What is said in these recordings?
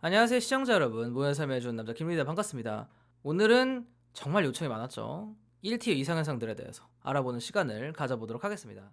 안녕하세요 시청자 여러분. 모여 삶의 좋은 남자 김리다 반갑습니다. 오늘은 정말 요청이 많았죠. 1티어 이상 현상들에 대해서 알아보는 시간을 가져보도록 하겠습니다.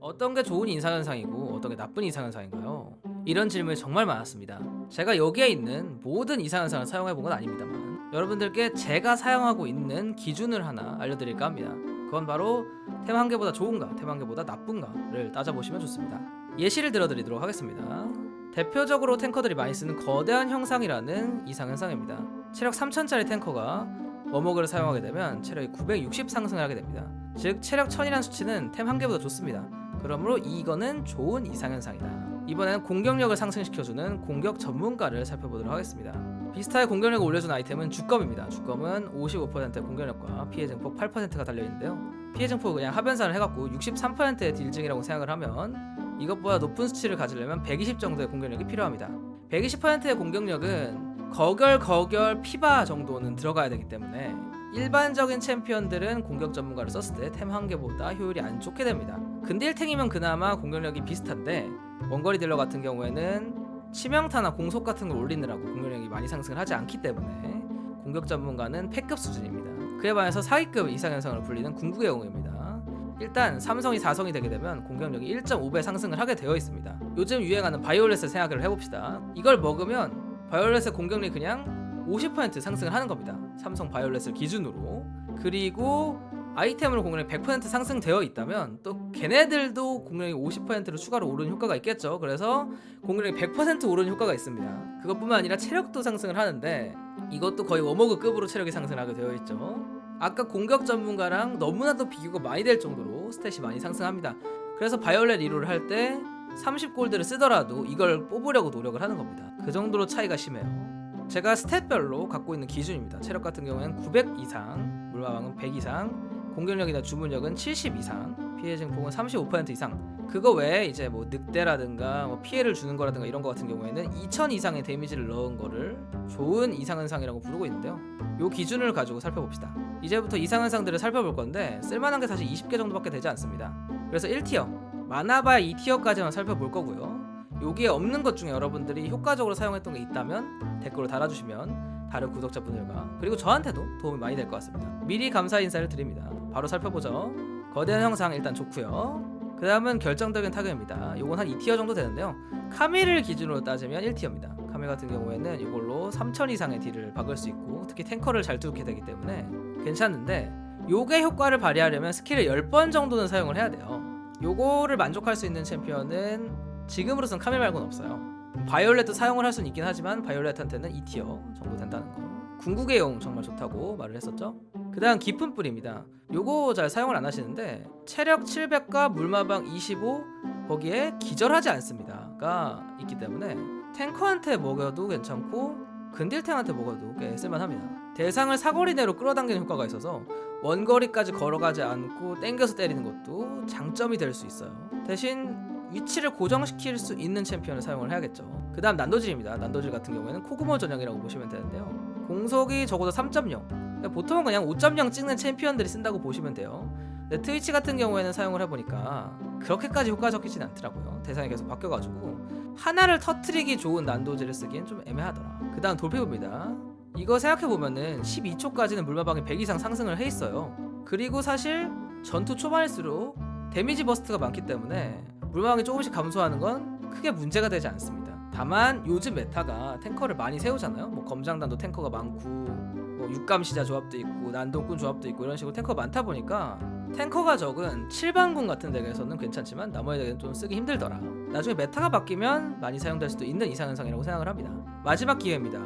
어떤 게 좋은 이상현상이고 어떤 게 나쁜 이상현상인가요? 이런 질문이 정말 많았습니다. 제가 여기에 있는 모든 이상현상을 사용해본 건 아닙니다만 여러분들께 제가 사용하고 있는 기준을 하나 알려드릴까 합니다. 그건 바로 템한 개보다 좋은가 템한 개보다 나쁜가를 따져보시면 좋습니다 예시를 들어드리도록 하겠습니다. 대표적으로 탱커들이 많이 쓰는 거대한 형상이라는 이상 현상입니다. 체력 3000짜리 탱커가 워머그를 사용하게 되면 체력이 960 상승을 하게 됩니다. 즉 체력 1000이라는 수치는 템 한 개보다 좋습니다. 그러므로 이거는 좋은 이상 현상이다. 이번에는 공격력을 상승시켜주는 공격 전문가를 살펴보도록 하겠습니다. 비스타의 공격력을 올려주는 아이템은 주검입니다. 주검은 55%의 공격력과 피해 증폭 8%가 달려있는데요. 피해 증폭을 그냥 하변산을 해갖고 63%의 딜 증이라고 생각을 하면 이것보다 높은 수치를 가지려면 120 정도의 공격력이 필요합니다. 120%의 공격력은 거결 거결 피바 정도는 들어가야 되기 때문에 일반적인 챔피언들은 공격 전문가를 썼을 때 템 한 개보다 효율이 안 좋게 됩니다. 근딜 탱이면 그나마 공격력이 비슷한데 원거리 딜러 같은 경우에는 치명타나 공속 같은 걸 올리느라고 공격력이 많이 상승을 하지 않기 때문에 공격 전문가는 패급 수준입니다. 그에 반해서 사기급 이상 현상을 불리는 궁극의 영웅입니다. 일단 삼성이 4성이 되게 되면 공격력이 1.5배 상승을 하게 되어 있습니다. 요즘 유행하는 바이올렛을 생각을 해봅시다. 이걸 먹으면 바이올렛의 공격력이 그냥 50% 상승을 하는 겁니다. 삼성 바이올렛을 기준으로. 그리고 아이템으로 공격력이 100% 상승되어 있다면 또 걔네들도 공격력이 50%로 추가로 오르는 효과가 있겠죠. 그래서 공격력이 100% 오르는 효과가 있습니다. 그것뿐만 아니라 체력도 상승을 하는데 이것도 거의 워머그급으로 체력이 상승하게 되어 있죠. 아까 공격 전문가랑 너무나도 비교가 많이 될 정도로 스탯이 많이 상승합니다. 그래서 바이올렛 리롤을 할때 30골드를 쓰더라도 이걸 뽑으려고 노력을 하는 겁니다. 그 정도로 차이가 심해요. 제가 스탯별로 갖고 있는 기준입니다. 체력 같은 경우에는 900 이상, 물마왕은 100 이상, 공격력이나 주문력은 70 이상, 피해 증폭은 35% 이상. 그거 외에 이제 뭐 늑대라든가 뭐 피해를 주는 거라든가 이런 거 같은 경우에는 2000 이상의 데미지를 넣은 거를 좋은 이상현상이라고 부르고 있는데요. 요 기준을 가지고 살펴봅시다. 이제부터 이상현상들을 살펴볼 건데 쓸만한 게 사실 20개 정도밖에 되지 않습니다. 그래서 1티어 많아봐야 2티어까지만 살펴볼 거고요. 여기에 없는 것 중에 여러분들이 효과적으로 사용했던 게 있다면 댓글로 달아주시면 다른 구독자분들과 그리고 저한테도 도움이 많이 될 것 같습니다. 미리 감사 인사를 드립니다. 바로 살펴보죠. 거대한 형상 일단 좋고요. 그 다음은 결정적인 타격입니다. 요건 한 2티어 정도 되는데요. 카밀을 기준으로 따지면 1티어입니다. 카밀 같은 경우에는 이걸로 3000 이상의 딜을 박을 수 있고 특히 탱커를 잘 뚫게 되기 때문에 괜찮은데 요게 효과를 발휘하려면 스킬을 10번 정도는 사용을 해야 돼요. 요거를 만족할 수 있는 챔피언은 지금으로선 카밀 말고는 없어요. 바이올렛도 사용을 할 수는 있긴 하지만 바이올렛한테는 2티어 정도 된다는 거. 궁극의 용 정말 좋다고 말을 했었죠. 그 다음 깊은 뿌리입니다. 요거 잘 사용을 안 하시는데 체력 700과 물마방 25 거기에 기절하지 않습니다가 있기 때문에 탱커한테 먹여도 괜찮고 근딜탱한테 먹어도 꽤 쓸만합니다. 대상을 사거리 내로 끌어당기는 효과가 있어서 원거리까지 걸어가지 않고 땡겨서 때리는 것도 장점이 될 수 있어요. 대신 위치를 고정시킬 수 있는 챔피언을 사용을 해야겠죠. 그 다음 난도질입니다. 난도질 같은 경우에는 코구모 전형이라고 보시면 되는데요. 공속이 적어도 3.0 보통은 그냥 5.0 찍는 챔피언들이 쓴다고 보시면 돼요. 트위치 같은 경우에는 사용을 해보니까 그렇게까지 효과적이진 않더라고요. 대상이 계속 바뀌어가지고 하나를 터트리기 좋은 난도질을 쓰기엔 좀 애매하더라. 그 다음 돌피부입니다. 이거 생각해보면은 12초까지는 물마방이 100 이상 상승을 해 있어요. 그리고 사실 전투 초반일수록 데미지 버스트가 많기 때문에 물마방이 조금씩 감소하는 건 크게 문제가 되지 않습니다. 다만 요즘 메타가 탱커를 많이 세우잖아요. 뭐 검장단도 탱커가 많고 뭐 육감시자 조합도 있고 난동꾼 조합도 있고 이런 식으로 탱커가 많다 보니까 탱커가 적은 7반궁 같은 덱에서는 괜찮지만 나머지 덱은 좀 쓰기 힘들더라. 나중에 메타가 바뀌면 많이 사용될 수도 있는 이상현상이라고 생각을 합니다. 마지막 기회입니다.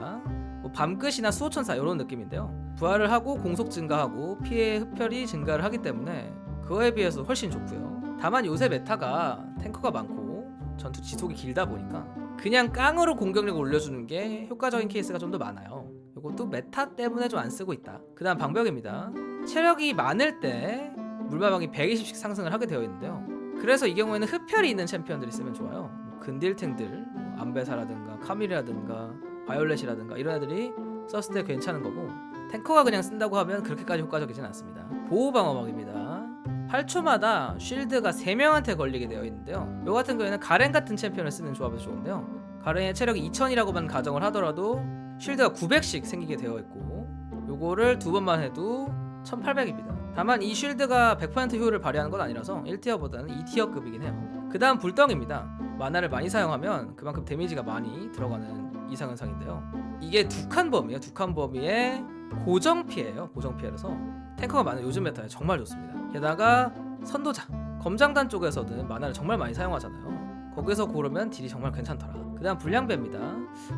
뭐 밤끝이나 수호천사 이런 느낌인데요. 부활을 하고 공속 증가하고 피해 흡혈이 증가를 하기 때문에 그거에 비해서 훨씬 좋고요. 다만 요새 메타가 탱커가 많고 전투 지속이 길다 보니까 그냥 깡으로 공격력을 올려주는 게 효과적인 케이스가 좀 더 많아요. 이것도 메타 때문에 좀 안 쓰고 있다. 그 다음 방벽입니다. 체력이 많을 때 물마방이 120씩 상승을 하게 되어 있는데요. 그래서 이 경우에는 흡혈이 있는 챔피언들이 쓰면 좋아요. 뭐 근딜탱들, 뭐 암베사라든가 카밀이라든가 바이올렛이라든가 이런 애들이 썼을 때 괜찮은 거고 탱커가 그냥 쓴다고 하면 그렇게까지 효과적이진 않습니다. 보호 방어막입니다. 8초마다 쉴드가 3명한테 걸리게 되어 있는데요. 요 같은 경우에는 가렌 같은 챔피언을 쓰는 조합에서 좋은데요. 가렌의 체력이 2000이라고만 가정을 하더라도 쉴드가 900씩 생기게 되어 있고 요거를 두 번만 해도 1800입니다. 다만 이 쉴드가 100% 효율을 발휘하는 건 아니라서 1티어보다는 2티어급이긴 해요. 그 다음 불덩입니다. 마나를 많이 사용하면 그만큼 데미지가 많이 들어가는 이상 현상인데요. 이게 두 칸 범위예요. 두 칸 범위의 고정 피해예요. 고정 피해라서 탱커가 많은 요즘 메타에 정말 좋습니다. 게다가 선도자, 검장단 쪽에서는 마나를 정말 많이 사용하잖아요. 거기서 고르면 딜이 정말 괜찮더라. 그다음 불량배입니다.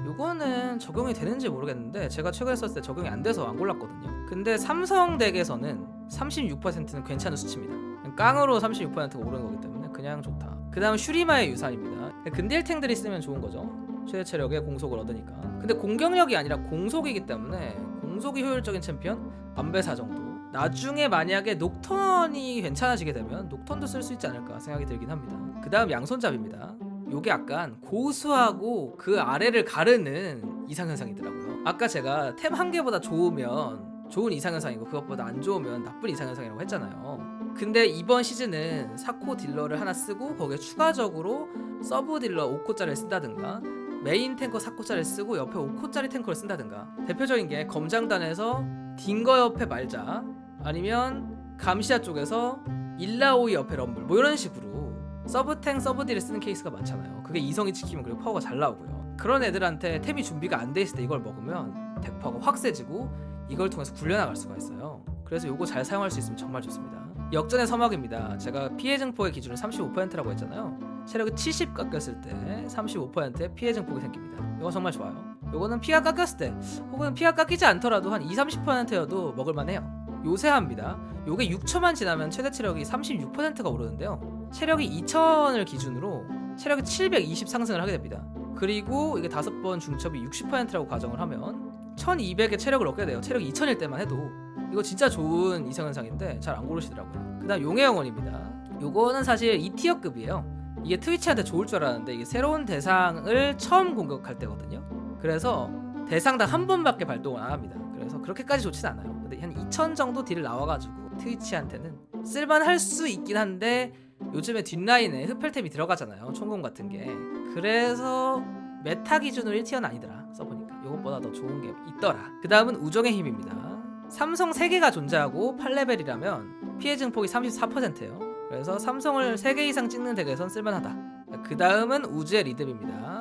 요거는 적용이 되는지 모르겠는데 제가 최근에 썼을 때 적용이 안 돼서 안 골랐거든요. 근데 삼성 덱에서는 36%는 괜찮은 수치입니다. 깡으로 36%가 오르는 거기 때문에 그냥 좋다. 그 다음 슈리마의 유산입니다. 근딜탱들이 쓰면 좋은 거죠. 최대 체력에 공속을 얻으니까. 근데 공격력이 아니라 공속이기 때문에 공속이 효율적인 챔피언 안배사 정도. 나중에 만약에 녹턴이 괜찮아지게 되면 녹턴도 쓸 수 있지 않을까 생각이 들긴 합니다. 그 다음 양손잡이입니다. 요게 약간 고수하고 그 아래를 가르는 이상현상이더라고요. 아까 제가 템 한 개보다 좋으면 좋은 이상현상이고 그것보다 안 좋으면 나쁜 이상현상이라고 했잖아요. 근데 이번 시즌은 사코 딜러를 하나 쓰고 거기에 추가적으로 서브 딜러 5코짜리를 쓴다든가 메인 탱커 4코짜리를 쓰고 옆에 5코짜리 탱커를 쓴다든가 대표적인 게 검장단에서 딩거 옆에 말자 아니면 감시아 쪽에서 일라오이 옆에 럼블 뭐 이런 식으로 서브탱 서브딜을 쓰는 케이스가 많잖아요. 그게 이성이 지키면 그리고 파워가 잘 나오고요. 그런 애들한테 템이 준비가 안 돼 있을 때 이걸 먹으면 덱파가 확 세지고 이걸 통해서 굴려나갈 수가 있어요. 그래서 이거 잘 사용할 수 있으면 정말 좋습니다. 역전의 서막입니다. 제가 피해 증폭의 기준을 35%라고 했잖아요. 체력이 70 깎였을 때 35%의 피해 증폭이 생깁니다. 이거 정말 좋아요. 요거는 피가 깎였을 때 혹은 피가 깎이지 않더라도 한 2, 30%여도 먹을만해요. 요새합니다. 요게 6초만 지나면 최대 체력이 36%가 오르는데요 체력이 2000을 기준으로 체력이 720 상승을 하게 됩니다. 그리고 이게 다섯 번 중첩이 60%라고 가정을 하면 1200의 체력을 얻게 돼요. 체력이 2000일 때만 해도. 이거 진짜 좋은 이상현상인데 잘 안 고르시더라고요. 그 다음 용의 영혼입니다. 요거는 사실 2티어급이에요. 이게 트위치한테 좋을 줄 알았는데 이게 새로운 대상을 처음 공격할 때거든요. 그래서 대상당 한 번밖에 발동을 안 합니다. 그래서 그렇게까지 좋진 않아요. 근데 한2000 정도 딜을 나와가지고 트위치한테는 쓸만할 수 있긴 한데 요즘에 뒷라인에 흡혈템이 들어가잖아요 총검 같은 게. 그래서 메타 기준으로 1티어는 아니더라 써보니까. 이것보다 더 좋은 게 있더라. 그 다음은 우정의 힘입니다. 삼성 3개가 존재하고 8레벨이라면 피해 증폭이 34%예요. 그래서 삼성을 3개 이상 찍는 덱에선 쓸만하다. 그 다음은 우주의 리듬입니다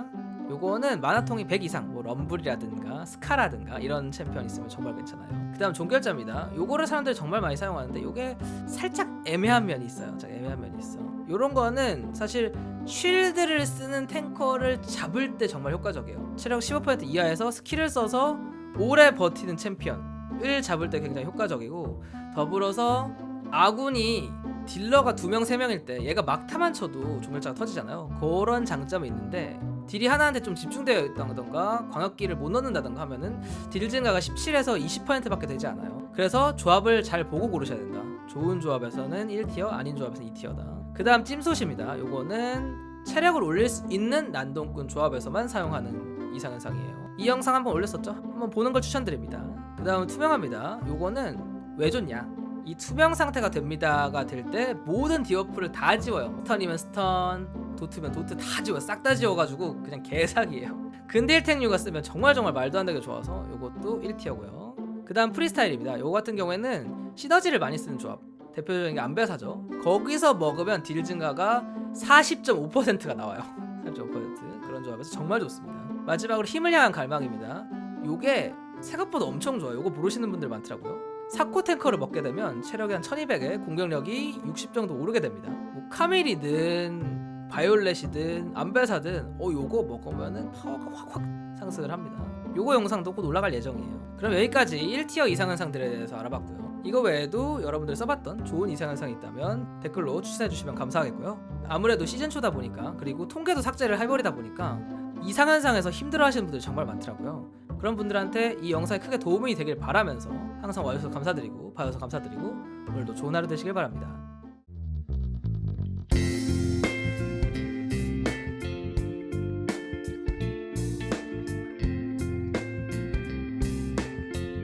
요거는 마나통이 100 이상 뭐 럼블이라든가 스카라든가 이런 챔피언 있으면 정말 괜찮아요. 그 다음 종결자입니다. 요거를 사람들이 정말 많이 사용하는데 요게 살짝 애매한 면이 있어요. 살짝 애매한 면이 있어. 요런 거는 사실 쉴드를 쓰는 탱커를 잡을 때 정말 효과적이에요. 체력 15% 이하에서 스킬을 써서 오래 버티는 챔피언을 잡을 때 굉장히 효과적이고 더불어서 아군이 딜러가 두 명, 세 명일 때 얘가 막타만 쳐도 조멸자가 터지잖아요. 그런 장점이 있는데 딜이 하나한테 좀 집중되어 있다던가 광역기를 못 넣는다던가 하면은 딜 증가가 17에서 20%밖에 되지 않아요. 그래서 조합을 잘 보고 고르셔야 된다. 좋은 조합에서는 1티어, 아닌 조합에서는 2티어다. 그 다음 찜소시입니다. 요거는 체력을 올릴 수 있는 난동꾼 조합에서만 사용하는 이상현상이에요. 이 영상 한번 올렸었죠? 한번 보는 걸 추천드립니다. 그 다음 투명합니다. 요거는 왜 좋냐? 이 투명 상태가 됩니다가 될 때 모든 디어프를 다 지워요. 스턴이면 스턴, 도트면 도트 다 지워요. 싹다 지워가지고 그냥 개사기예요. 근데 1탱류가 쓰면 정말 정말 말도 안 되게 좋아서 이것도 1티어고요. 그 다음 프리스타일입니다. 요거 같은 경우에는 시너지를 많이 쓰는 조합. 대표적인 게 안배사죠. 거기서 먹으면 딜 증가가 40.5%가 나와요. 40.5% 그런 조합에서 정말 좋습니다. 마지막으로 힘을 향한 갈망입니다. 요게 생각보다 엄청 좋아요. 요거 모르시는 분들 많더라고요. 사코 탱커를 먹게 되면 체력이 한 1200에 공격력이 60 정도 오르게 됩니다. 뭐 카밀이든 바이올렛이든 안배사든 어 요거 먹으면은 파워가 확확 상승을 합니다. 요거 영상도 곧 올라갈 예정이에요. 그럼 여기까지 1티어 이상 현상들에 대해서 알아봤고요. 이거 외에도 여러분들 써봤던 좋은 이상 현상이 있다면 댓글로 추천해 주시면 감사하겠고요. 아무래도 시즌 초다 보니까 그리고 통계도 삭제를 해버리다 보니까 이상 현상에서 힘들어하시는 분들이 정말 많더라고요. 그런 분들한테 이 영상이 크게 도움이 되길 바라면서 항상 와주셔서 감사드리고 봐주셔서 감사드리고 오늘도 좋은 하루 되시길 바랍니다.